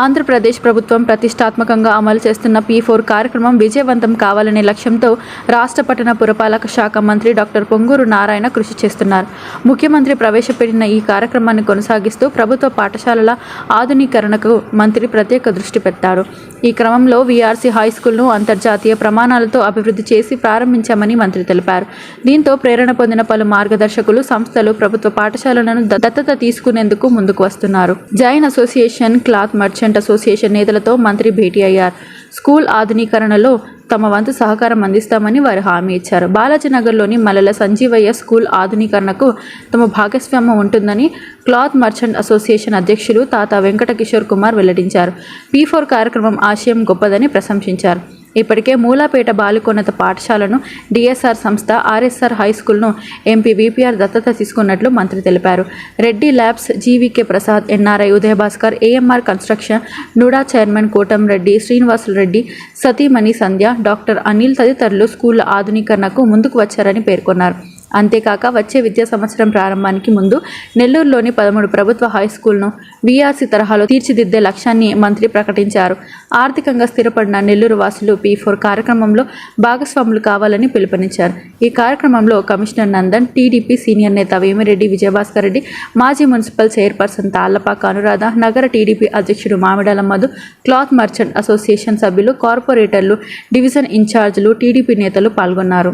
ఆంధ్రప్రదేశ్ ప్రభుత్వం ప్రతిష్టాత్మకంగా అమలు చేస్తున్న పీ ఫోర్ కార్యక్రమం విజయవంతం కావాలనే లక్ష్యంతో రాష్ట్ర పట్టణ పురపాలక శాఖ మంత్రి డాక్టర్ పొంగూరు నారాయణ కృషి చేస్తున్నారు. ముఖ్యమంత్రి ప్రవేశపెట్టిన ఈ కార్యక్రమాన్ని కొనసాగిస్తూ ప్రభుత్వ పాఠశాలల ఆధునీకరణకు మంత్రి ప్రత్యేక దృష్టి పెట్టారు. ఈ క్రమంలో వీఆర్సీ హై స్కూల్ను అంతర్జాతీయ ప్రమాణాలతో అభివృద్ధి చేసి ప్రారంభించామని మంత్రి తెలిపారు. దీంతో ప్రేరణ పొందిన పలు మార్గదర్శకులు సంస్థలు ప్రభుత్వ పాఠశాలలను దత్తత తీసుకునేందుకు ముందుకు వస్తున్నారు. Jain association cloth merchant association నేతలతో మంత్రి భేటీ అయ్యారు. స్కూల్ ఆధునీకరణలో తమ వంతు సహకారం అందిస్తామని వారు హామీ ఇచ్చారు. బాలాజీనగర్లోని మల్లెల సంజీవయ్య స్కూల్ ఆధునీకరణకు తమ భాగస్వామ్యం ఉంటుందని క్లాత్ మర్చెంట్ అసోసియేషన్ అధ్యక్షులు తాత వెంకట కిషోర్ కుమార్ వెల్లడించారు. పీ ఫోర్ కార్యక్రమం ఆశయం గొప్పదని ప్రశంసించారు. ఇప్పటికే మూలాపేట బాలికోన్నత పాఠశాలను డిఎస్ఆర్ సంస్థ ఆర్ఎస్ఆర్ హై స్కూల్ను ఎంపీ విపిఆర్ దత్తత తీసుకున్నట్లు మంత్రి తెలిపారు. Reddy labs GVK Prasad NRI Udayabhaskar AMR construction NUDA chairman Kotam Reddy Srinivasulu Reddy సతీమణి సంధ్య డాక్టర్ అనిల్ తదితరులు స్కూళ్ళ ఆధునీకరణకు ముందుకు వచ్చారని పేర్కొన్నారు. అంతేకాక వచ్చే విద్యా సంవత్సరం ప్రారంభానికి ముందు నెల్లూరులోని పదమూడు ప్రభుత్వ హై స్కూల్ను వీఆర్సీ తరహాలో తీర్చిదిద్దే లక్ష్యాన్ని మంత్రి ప్రకటించారు. ఆర్థికంగా స్థిరపడిన నెల్లూరు వాసులు పీ ఫోర్ కార్యక్రమంలో భాగస్వాములు కావాలని పిలుపునిచ్చారు. ఈ కార్యక్రమంలో కమిషనర్ నందన్ టీడీపీ సీనియర్ నేత వేమిరెడ్డి విజయభాస్కర్ రెడ్డి మాజీ మున్సిపల్ చైర్పర్సన్ తాళ్ళపాక అనురాధ నగర టీడీపీ అధ్యక్షుడు Mamidala Madhu cloth merchant association సభ్యులు కార్పొరేటర్లు డివిజన్ ఇన్ఛార్జీలు టీడీపీ నేతలు పాల్గొన్నారు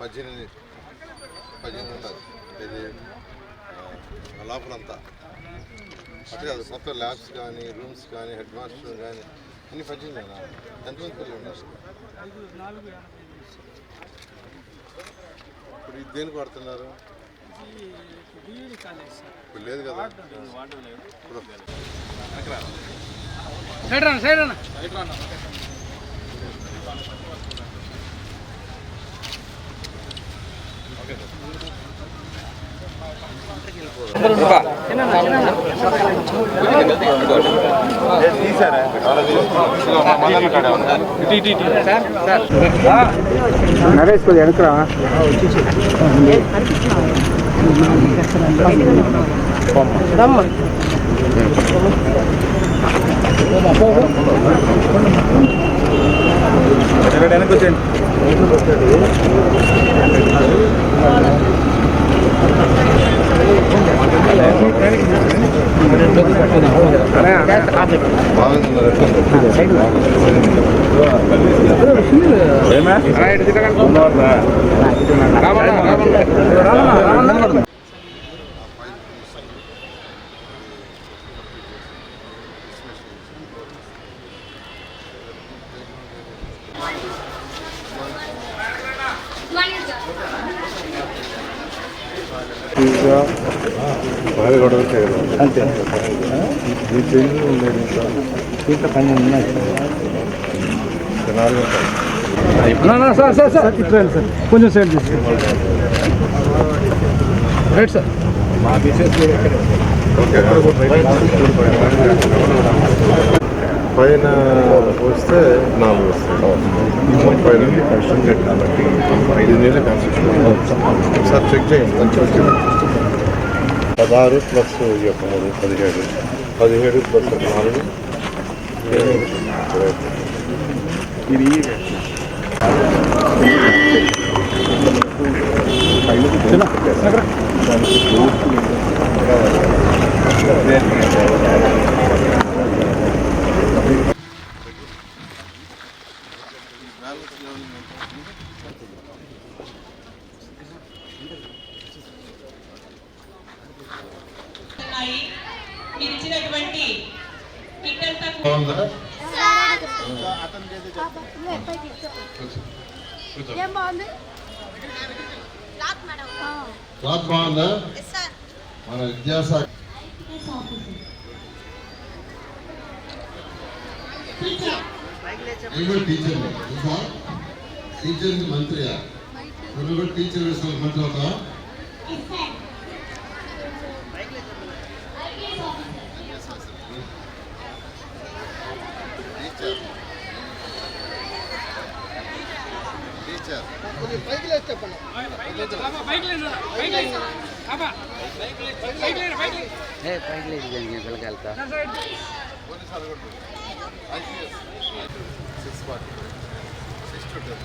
పద్దెనిమిది పద్దెనిమిది ఉంటుంది ఇది ఆ, లోపలంతా అదే కాదు మొత్తం ల్యాబ్స్ కానీ రూమ్స్ కానీ హెడ్ మాస్టర్ కానీ అన్ని పద్దెనిమిది ఎంతమంది పిల్లలు ఇప్పుడు ఇది దేనికి వాడుతున్నారు? ఇప్పుడు లేదు కదా. ఇప్పుడు సైడ్ రాను సైడ్ రాను నరేష్ కొద్దిగా వెనకరా వెనక్కి బాగా గొడవ వచ్చాయి కదా అంతే ఈ చేంజ్ ఉండేది ఇంకా దీంట్లో పన్నెండు ఉన్నాయి నాలుగు ఉంటాయి సార్ సార్ సార్. ఇట్లా సార్. కొంచెం సైడ్ తీసుకోండి రైట్ సార్. ఓకే పైన వస్తే నాలుగు వస్తాయి. పైన కన్స్ట్రక్షన్ కట్ కాబట్టి ఐదు నెలల కన్స్ట్రక్షన్ సార్ చెక్ చేయండి. పదహారు ప్లస్ ఈ యొక్క మూడు పదిహేడు. పదిహేడు ప్లస్ నాలుగు. ఇది Thank you. క్లాత్ బాగుందా మన విద్యాశాఖ నేను టీచర్ తెలుసా? టీచర్ మంత్రియా? నువ్వు కూడా టీచర్ వేసుకోవాలి మంత్రి అవుతా లేదు పైకి లేదు పిల్లకాయలతో అడగట్టు IPS six forty six to ten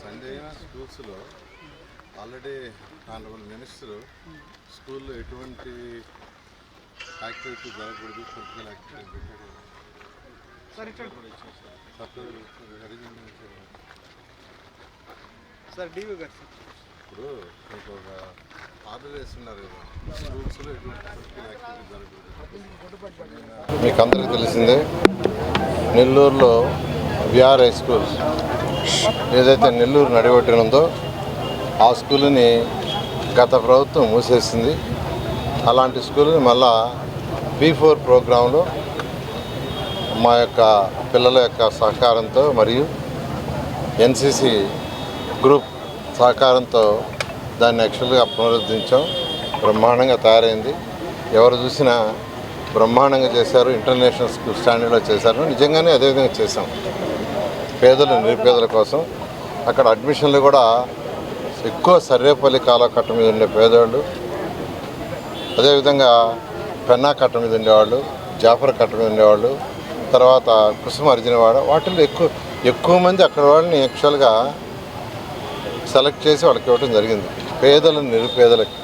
Sunday స్కూల్స్లో ఆల్రెడీ ఆనరబుల్ మినిస్టర్ స్కూల్లో ఎటువంటి యాక్టివిటీ జరగకూడదు పొలిటికల్ యాక్టివిటీ పెట్టాడు. సార్ ఇప్పుడు మీకు ఒక మీకు అందరికీ తెలిసిందే నెల్లూరులో విఆర్ హై స్కూల్ ఏదైతే నెల్లూరు నడిబొట్టిన ఆ స్కూల్ని గత ప్రభుత్వం మూసేసింది. అలాంటి స్కూల్ని మళ్ళా పీ ఫోర్ ప్రోగ్రాంలో మా యొక్క పిల్లల యొక్క సహకారంతో మరియు ఎన్సిసి గ్రూప్ సహకారంతో దాన్ని యాక్చువల్గా పునరుద్ధరించాం. బ్రహ్మాండంగా తయారైంది. ఎవరు చూసినా బ్రహ్మాండంగా చేశారు ఇంటర్నేషనల్ స్కూల్ స్టాండర్డ్లో చేశారు. నిజంగానే అదేవిధంగా చేశాం. పేదలు నిరుపేదల కోసం. అక్కడ అడ్మిషన్లు కూడా ఎక్కువ సర్వేపల్లి కాలకట్టం మీద ఉండే పేదవాళ్ళు అదేవిధంగా పెన్నా కట్ట మీద ఉండేవాళ్ళు జాఫర్ కట్ట మీద ఉండేవాళ్ళు తర్వాత కుసుమ అర్జునవాడ వాటిల్లో ఎక్కువ ఎక్కువ మంది అక్కడ వాళ్ళని యాక్చువల్గా సెలెక్ట్ చేసి వాళ్ళకి ఇవ్వడం జరిగింది. పేదలు నిరుపేదలకి.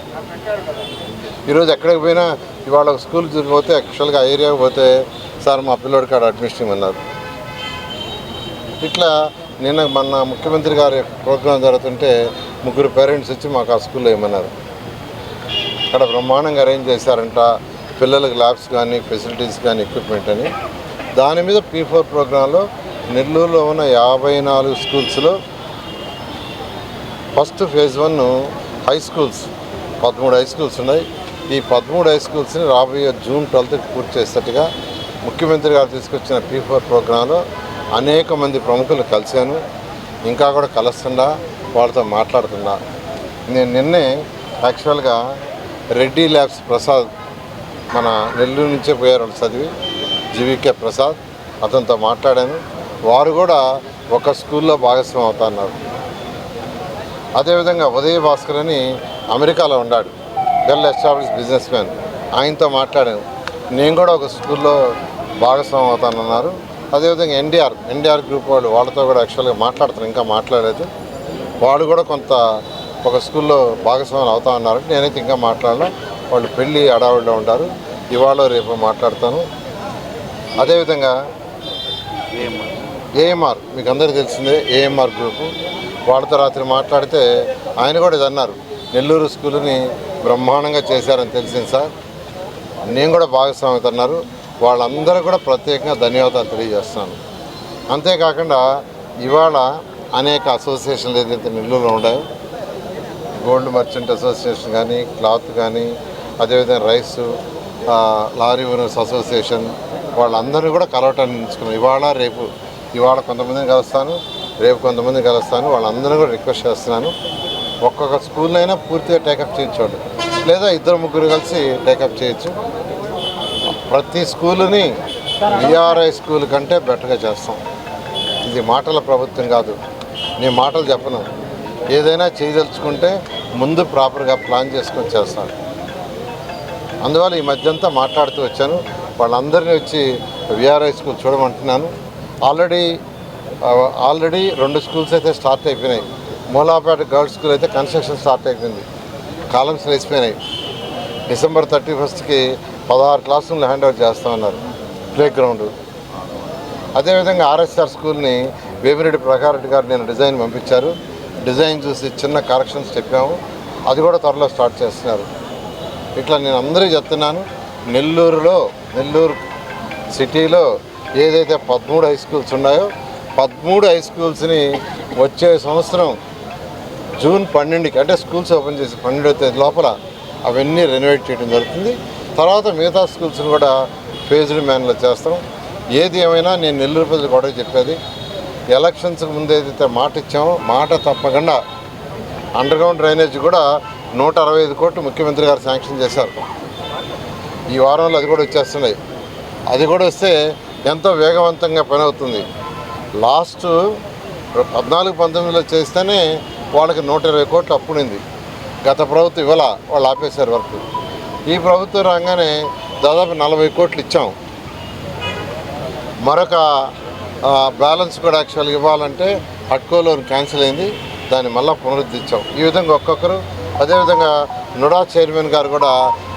ఈరోజు ఎక్కడికి పోయినా ఇవాళ ఒక స్కూల్ చూసిపోతే యాక్చువల్గా ఆ ఏరియాకి పోతే సార్ మా పిల్లోడికి ఆడ అడ్మిషన్ ఉన్నారు ఇట్లా నిన్న మొన్న ముఖ్యమంత్రి గారి ప్రోగ్రాం జరుగుతుంటే ముగ్గురు పేరెంట్స్ వచ్చి మాకు ఆ స్కూల్లో ఏమన్నారు అక్కడ బ్రహ్మాండంగా అరేంజ్ చేశారంట. పిల్లలకు ల్యాబ్స్ కానీ ఫెసిలిటీస్ కానీ ఎక్విప్మెంట్ అని. దాని మీద పీ ఫోర్ ప్రోగ్రాంలో నెల్లూరులో ఉన్న యాభై నాలుగు స్కూల్స్లో first phase one high schools పదమూడు హై స్కూల్స్ ఉన్నాయి. ఈ పదమూడు హై స్కూల్స్ని రాబోయే జూన్ ట్వెల్త్ పూర్తి చేసేట్టుగా ముఖ్యమంత్రి గారు తీసుకొచ్చిన పీ ఫోర్ ప్రోగ్రాంలో అనేక మంది ప్రముఖులు కలిశాను. ఇంకా కూడా కలుస్తున్నా వాళ్ళతో మాట్లాడుతున్నా. నేను నిన్నే యాక్చువల్గా రెడ్డి ల్యాబ్స్ ప్రసాద్ మన నెల్లూరు నుంచే పోయారు చదివి జీవికే ప్రసాద్. అతనితో మాట్లాడాను. వారు కూడా ఒక స్కూల్లో భాగస్వామి అవుతున్నారు. అదేవిధంగా ఉదయ భాస్కర్ అని అమెరికాలో ఉన్నాడు. వెల్ ఎస్టాబ్లిష్ బిజినెస్ మ్యాన్ ఆయనతో మాట్లాడాను. నేను కూడా ఒక స్కూల్లో భాగస్వామి అవుతానన్నారు అదేవిధంగా ఎన్డీఆర్ ఎన్డీఆర్ గ్రూప్ వాళ్ళు వాళ్ళతో కూడా యాక్చువల్గా మాట్లాడుతాను ఇంకా మాట్లాడలేదు. వాళ్ళు కూడా కొంత ఒక స్కూల్లో భాగస్వామి అవుతా ఉన్నారు. నేనైతే ఇంకా మాట్లాడలే. వాళ్ళు పెళ్ళి అడావిడిలో ఉంటారు. ఇవాళ రేపు మాట్లాడతాను. అదేవిధంగా ఏఎంఆర్. మీకు అందరికీ తెలిసిందే ఏఎంఆర్ గ్రూపు. వాళ్ళతో రాత్రి మాట్లాడితే ఆయన కూడా ఇది అన్నారు. నెల్లూరు స్కూల్ని బ్రహ్మాండంగా చేశారని తెలిసింది సార్. నేను కూడా భాగస్వామ్యత అన్నారు. వాళ్ళందరూ కూడా ప్రత్యేకంగా ధన్యవాదాలు తెలియజేస్తున్నాను. అంతేకాకుండా ఇవాళ అనేక అసోసియేషన్లు ఏదైతే నెల్లూరులో ఉన్నాయో గోల్డ్ మర్చెంట్ అసోసియేషన్ కానీ క్లాత్ కానీ అదేవిధంగా రైస్ లారీ ఓనర్స్ అసోసియేషన్ వాళ్ళందరినీ కూడా కలవటాన్ని ఇవాళ రేపు ఇవాళ కొంతమందిని కలుస్తాను. రేపు కొంతమంది కలుస్తాను వాళ్ళందరూ కూడా రిక్వెస్ట్ చేస్తున్నాను. ఒక్కొక్క స్కూల్నైనా పూర్తిగా టేకప్ చేయించండి. లేదా ఇద్దరు ముగ్గురు కలిసి టేకప్ చేయొచ్చు. ప్రతి స్కూలుని విఆర్ఐ స్కూల్ కంటే బెటర్గా చేస్తాం. ఇది మాటల ప్రభుత్వం కాదు. నేను మాటలు చెప్పను. ఏదైనా చేయదలుచుకుంటే ముందు ప్రాపర్గా ప్లాన్ చేసుకొని చేస్తాను. అందువల్ల ఈ మధ్యంతా మాట్లాడుతూ వచ్చాను. వాళ్ళందరినీ వచ్చి విఆర్ఐ స్కూల్ చూడమంటున్నాను. ఆల్రెడీ ఆల్రెడీ రెండు స్కూల్స్ అయితే స్టార్ట్ అయిపోయినాయి. మూలాపేట గర్ల్స్ స్కూల్ అయితే కన్స్ట్రక్షన్ స్టార్ట్ అయిపోయింది. కాలమ్స్ వేసిపోయినాయి డిసెంబర్ థర్టీ ఫస్ట్కి పదహారు క్లాస్ రూమ్లు హ్యాండ్ ఓవర్ చేస్తామన్నారు. ప్లే గ్రౌండ్ అదేవిధంగా ఆర్ఎస్ఆర్ స్కూల్ని వేమిరెడ్డి ప్రకారెడ్డి గారు నేను డిజైన్ పంపించారు. డిజైన్ చూసి చిన్న కరెక్షన్స్ చెప్పాము. అది కూడా త్వరలో స్టార్ట్ చేస్తున్నారు. ఇట్లా నేను అందరికీ చెప్తున్నాను. నెల్లూరులో నెల్లూరు సిటీలో ఏదైతే పదమూడు హై స్కూల్స్ ఉన్నాయో పదమూడు హై స్కూల్స్ని వచ్చే సంవత్సరం జూన్ పన్నెండుకి అంటే స్కూల్స్ ఓపెన్ చేసి పన్నెండో తేదీ లోపల అవన్నీ రెనోవేట్ చేయడం జరుగుతుంది. తర్వాత మిగతా స్కూల్స్ని కూడా ఫేజ్డ్ మ్యాన్లో చేస్తాం. ఏది ఏమైనా నేను నెల్లూరు ప్రజలు కూడా చెప్పేది ఎలక్షన్స్కి ముందు ఏదైతే మాట ఇచ్చామో మాట తప్పకుండా అండర్గ్రౌండ్ డ్రైనేజ్ కూడా నూట అరవై ఐదు కోట్లు ముఖ్యమంత్రి గారు శాంక్షన్ చేశారు. ఈ వారంలో అది కూడా వచ్చేస్తున్నాయి. అది కూడా వస్తే ఎంతో వేగవంతంగా పని అవుతుంది. లాస్ట్ పద్నాలుగు పంతొమ్మిదిలో చేస్తేనే వాళ్ళకి నూట ఇరవై కోట్లు అప్పుడింది గత ప్రభుత్వం ఇవాళ వాళ్ళు ఆపేశారు వర్క్. ఈ ప్రభుత్వం రాగానే దాదాపు నలభై కోట్లు ఇచ్చాం. మరొక బ్యాలెన్స్ కూడా యాక్చువల్గా ఇవ్వాలంటే హట్కో లోన్ క్యాన్సిల్ అయింది. దాన్ని మళ్ళీ పునరుద్ధరించాం. ఈ విధంగా ఒక్కొక్కరు అదేవిధంగా నుడా చైర్మన్ గారు కూడా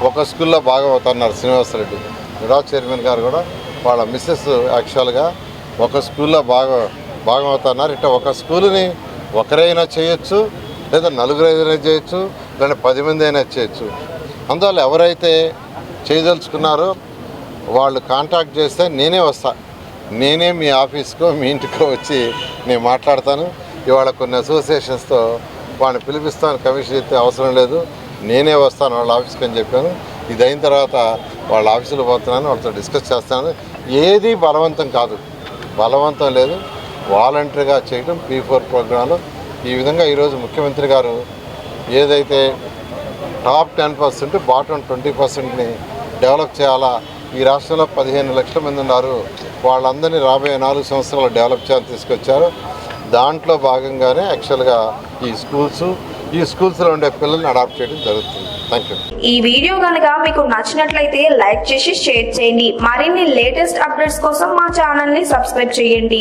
ఒక స్కూల్లో భాగం అవుతున్నారు శ్రీనివాసరెడ్డి. నుడా చైర్మన్ గారు కూడా వాళ్ళ మిస్సెస్ యాక్చువల్గా ఒక స్కూల్లో భాగం భాగం అవుతున్నారు ఇట్లా ఒక స్కూల్ని ఒకరైనా చేయొచ్చు లేదా నలుగురు అయినా చేయొచ్చు లేదా పది మంది అయినా చేయొచ్చు. అందువల్ల ఎవరైతే చేయదలుచుకున్నారో వాళ్ళు కాంటాక్ట్ చేస్తే నేనే వస్తా. నేనే మీ ఆఫీస్కో మీ ఇంటికో వచ్చి నేను మాట్లాడతాను. ఇవాళ కొన్ని అసోసియేషన్స్తో వాళ్ళని పిలిపిస్తాను కమిషన్ చెప్తే అవసరం లేదు. నేనే వస్తాను వాళ్ళ ఆఫీస్కి అని చెప్పాను. ఇది అయిన తర్వాత వాళ్ళ ఆఫీసులో పోతున్నాను వాళ్ళతో డిస్కస్ చేస్తాను. ఏది బలవంతం కాదు. బలవంతం లేదు. వాలంటరీగా చేయడం పీ ఫోర్ ప్రోగ్రాంలో ఈ విధంగా ఈరోజు ముఖ్యమంత్రి గారు ఏదైతే top ten percent bottom twenty పర్సెంట్ని develop చేయాలా ఈ రాష్ట్రంలో పదిహేను లక్షల మంది ఉన్నారు. వాళ్ళందరినీ రాబోయే నాలుగు సంవత్సరాలు డెవలప్ చేయాలని తీసుకొచ్చారు. దాంట్లో భాగంగానే యాక్చువల్గా ఈ స్కూల్స్ ఈ స్కూల్స్లో ఉండే పిల్లల్ని అడాప్ట్ చేయడం జరుగుతుంది. థ్యాంక్ యూ ఈ వీడియో కనుక మీకు నచ్చినట్లయితే లైక్ చేసి షేర్ చేయండి. మరిన్ని లేటెస్ట్ అప్డేట్స్ కోసం మా ఛానల్ని సబ్స్క్రైబ్ చేయండి.